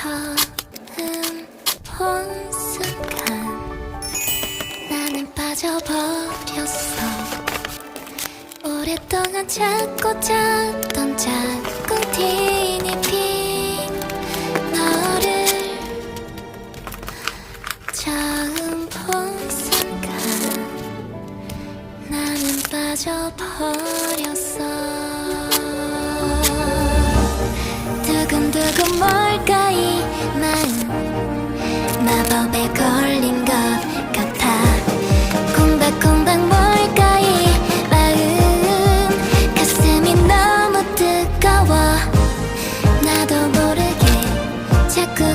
처음 본 순간 나는 빠져버렸어. 오랫동안 찾고 찾던 짝꿍티니 핑 너를 처음 본 순간 나는 빠져버렸어. 두근두근 뭘 尺